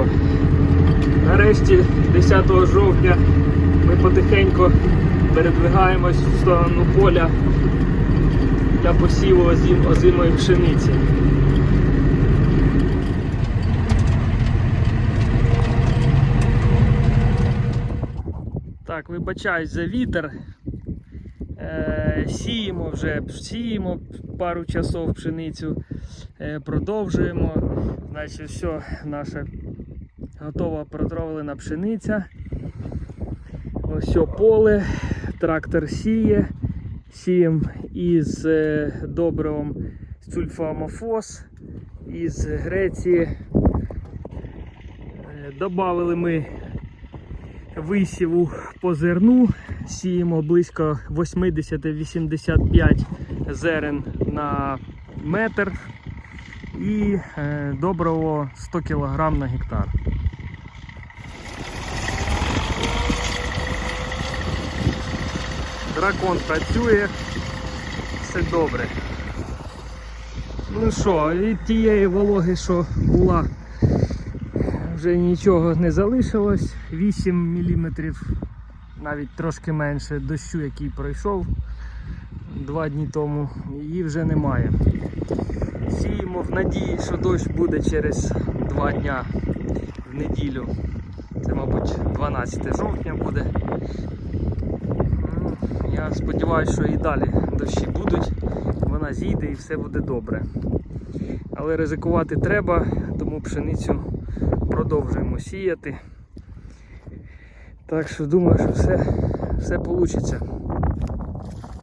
що, нарешті 10 жовтня ми потихеньку передвигаємось в сторону поля для посіву озим, озимої пшениці. Так, вибачаюсь за вітер. Е, сіємо вже, сіємо пару часов пшеницю, е, продовжуємо. Значить, все, наша готова протравлена пшениця. Ось поле, трактор сіє. Сіємо із е, добривом сульфамофос із Греції. Е, Добавили ми висіву по зерну. Сіємо близько 80-85 зерен на метр і е, добриво 100 кг на гектар. Дракон працює, все добре. Ну що, від тієї вологи, що була, вже нічого не залишилось. 8 мм, навіть трошки менше дощу, який пройшов два дні тому, її вже немає. Сіємо в надії, що дощ буде через два дня в неділю. Це, мабуть, 12 жовтня буде. Я сподіваюся, що і далі дощі будуть, вона зійде і все буде добре. Але ризикувати треба, тому пшеницю продовжуємо сіяти. Так що думаю, що все, все вийде.